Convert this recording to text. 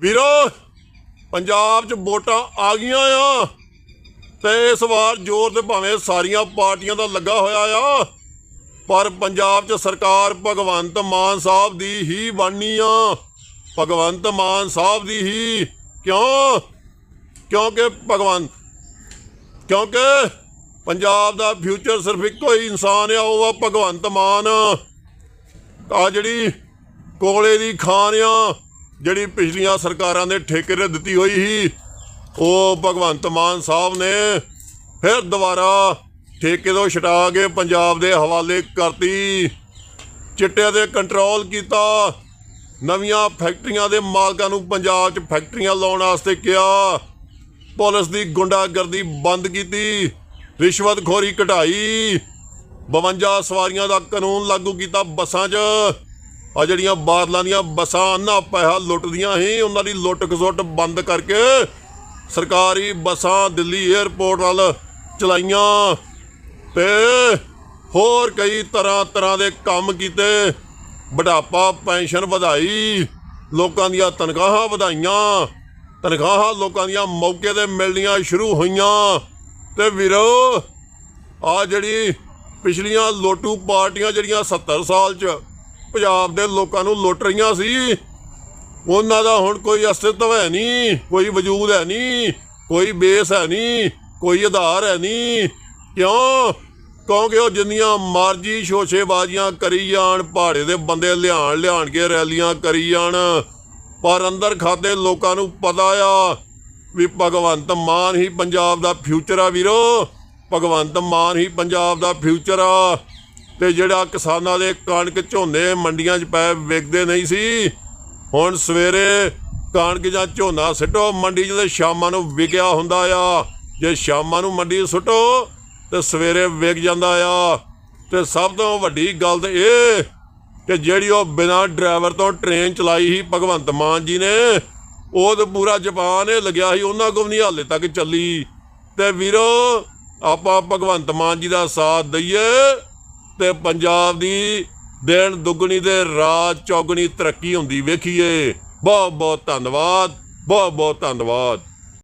ਵੀਰੋ, ਪੰਜਾਬ 'ਚ ਵੋਟਾਂ ਆ ਗਈਆਂ ਆ। ਤੇ ਇਸ ਵਾਰ ਜ਼ੋਰ ਤੇ ਭਾਵੇਂ ਸਾਰੀਆਂ ਪਾਰਟੀਆਂ ਦਾ ਲੱਗਾ ਹੋਇਆ ਆ, ਪਰ ਪੰਜਾਬ 'ਚ ਸਰਕਾਰ ਭਗਵੰਤ ਮਾਨ ਸਾਹਿਬ ਦੀ ਹੀ ਬਣਨੀ ਆ। ਭਗਵੰਤ ਮਾਨ ਸਾਹਿਬ ਦੀ ਹੀ। ਕਿਉਂ? ਕਿਉਂਕਿ ਭਗਵੰਤ, ਕਿਉਂਕਿ ਪੰਜਾਬ ਦਾ ਫਿਊਚਰ ਸਿਰਫ ਇੱਕੋ ਹੀ ਇਨਸਾਨ ਆ, ਉਹ ਆ ਭਗਵੰਤ ਮਾਨ। ਆ ਜਿਹੜੀ ਕੋਲੇ ਦੀ ਖਾਨ ਆ ਜਿਹੜੀ ਪਿਛਲੀਆਂ ਸਰਕਾਰਾਂ ਨੇ ਠੇਕੇ ਤੇ ਦਿੱਤੀ ਹੋਈ ਸੀ, ਉਹ ਭਗਵੰਤ ਮਾਨ ਸਾਹਿਬ ਨੇ ਫਿਰ ਦੁਬਾਰਾ ਠੇਕੇ ਤੋਂ ਛਡਾ ਕੇ ਪੰਜਾਬ ਦੇ ਹਵਾਲੇ ਕਰਤੀ। ਚਿੱਟੇ ਤੇ ਕੰਟਰੋਲ ਕੀਤਾ। ਨਵੀਆਂ ਫੈਕਟਰੀਆਂ ਦੇ ਮਾਲਕਾਂ ਨੂੰ ਪੰਜਾਬ 'ਚ ਫੈਕਟਰੀਆਂ ਲਾਉਣ ਵਾਸਤੇ ਕਿਹਾ। ਪੁਲਿਸ ਦੀ ਗੁੰਡਾਗਰਦੀ ਬੰਦ ਕੀਤੀ। ਰਿਸ਼ਵਤਖੋਰੀ ਘਟਾਈ 52 ਸਵਾਰੀਆਂ ਦਾ ਕਾਨੂੰਨ ਲਾਗੂ ਕੀਤਾ ਬੱਸਾਂ 'ਚ। ਆ ਜਿਹੜੀਆਂ ਬਾਦਲਾਂ ਦੀਆਂ ਬੱਸਾਂ ਅੰਨਾ ਪੈਸਾ ਲੁੱਟਦੀਆਂ ਸੀ, ਉਹਨਾਂ ਦੀ ਲੁੱਟ ਖਸੁੱਟ ਬੰਦ ਕਰਕੇ ਸਰਕਾਰੀ ਬੱਸਾਂ ਦਿੱਲੀ 에ਅਰਪੋਰਟ ਵੱਲ ਚਲਾਈਆਂ ਤੇ ਹੋਰ ਕਈ ਤਰ੍ਹਾਂ ਤਰ੍ਹਾਂ ਦੇ ਕੰਮ ਕੀਤੇ। ਬੁਢਾਪਾ ਪੈਨਸ਼ਨ ਵਧਾਈ, ਲੋਕਾਂ ਦੀਆਂ ਤਨਖਾਹਾਂ ਵਧਾਈਆਂ, ਤਨਖਾਹਾਂ ਲੋਕਾਂ ਦੀਆਂ ਮੌਕੇ ਤੇ ਮਿਲਣੀਆਂ ਸ਼ੁਰੂ ਹੋਈਆਂ। ਤੇ ਵੀਰੋ, ਆ ਜਿਹੜੀ ਪਿਛਲੀਆਂ ਲੋਟੂ ਪਾਰਟੀਆਂ ਜਿਹੜੀਆਂ 70 ਸਾਲ ਚ ਪੰਜਾਬ ਦੇ ਲੋਕਾਂ ਨੂੰ ਲੁੱਟ ਰਹੀਆਂ ਸੀ। ਉਹਨਾਂ ਦਾ ਹੁਣ ਕੋਈ ਅਸਤਿਤਵ ਹੈ ਨਹੀਂ, ਕੋਈ ਵਜੂਦ ਹੈ ਨਹੀਂ, ਕੋਈ ਬੇਸ ਹੈ ਨਹੀਂ, ਕੋਈ ਆਧਾਰ ਹੈ ਨਹੀਂ। ਕਿਉਂ? ਕਿਉਂਕਿ ਉਹ ਜਿੰਨੀਆਂ ਮਰਜ਼ੀ ਸ਼ੋਸ਼ੇਬਾਜ਼ੀਆਂ ਕਰੀ ਜਾਣ, ਪਹਾੜੇ ਦੇ ਬੰਦੇ ਲਿਆਣ ਲਿਆਣ ਕੇ ਰੈਲੀਆਂ ਕਰੀ ਜਾਣ। ਪਰ ਅੰਦਰ ਖਾਦੇ ਲੋਕਾਂ ਨੂੰ ਪਤਾ ਆ ਵੀ ਭਗਵੰਤ ਮਾਨ ਹੀ ਪੰਜਾਬ ਦਾ ਫਿਊਚਰ ਆ ਵੀਰੋ। ਭਗਵੰਤ ਮਾਨ ਹੀ ਪੰਜਾਬ ਦਾ ਫਿਊਚਰ ਆ। ਤੇ ਜਿਹੜਾ ਕਿਸਾਨਾਂ ਦੇ ਕਣਕ ਝੋਨੇ ਮੰਡੀਆਂ 'ਚ ਪਏ ਵਿਕਦੇ ਨਹੀਂ ਸੀ, ਹੁਣ ਸਵੇਰੇ ਕਣਕ ਜਾਂ ਝੋਨਾ ਸਿੱਟੋ, ਮੰਡੀ 'ਚ ਤੇ ਸ਼ਾਮਾਂ ਨੂੰ ਵਿਕਿਆ ਹੁੰਦਾ ਆ, ਜੇ ਸ਼ਾਮਾਂ ਨੂੰ ਮੰਡੀ 'ਚ ਸੁੱਟੋ, ਤੇ ਸਵੇਰੇ ਵਿਕ ਜਾਂਦਾ ਆ। ਤੇ ਸਭ ਤੋਂ ਵੱਡੀ ਗੱਲ ਤੇ ਇਹ ਕਿ ਜਿਹੜੀ ਉਹ ਬਿਨਾਂ ਡਰਾਈਵਰ ਤੋਂ ਟ੍ਰੇਨ ਚਲਾਈ ਸੀ, ਭਗਵੰਤ ਮਾਨ ਜੀ ਨੇ, ਉਹ ਤਾਂ ਪੂਰਾ ਜਾਪਾਨ ਇਹ ਲੱਗਿਆ ਸੀ, ਉਹਨਾਂ ਕੋਲ ਨਹੀਂ ਹਾਲੇ ਤੱਕ ਚੱਲੀ। ਤੇ ਵੀਰੋ, ਆਪਾਂ ਭਗਵੰਤ ਮਾਨ ਜੀ ਦਾ ਸਾਥ ਦਈਏ। ਤੇ ਪੰਜਾਬ ਦੀ ਦਿਨ ਦੁੱਗਣੀ ਤੇ ਰਾਜ ਚੌਗਣੀ ਤਰੱਕੀ ਹੁੰਦੀ ਵੇਖੀਏ। ਬਹੁਤ ਬਹੁਤ ਧੰਨਵਾਦ ਬਹੁਤ ਬਹੁਤ ਧੰਨਵਾਦ।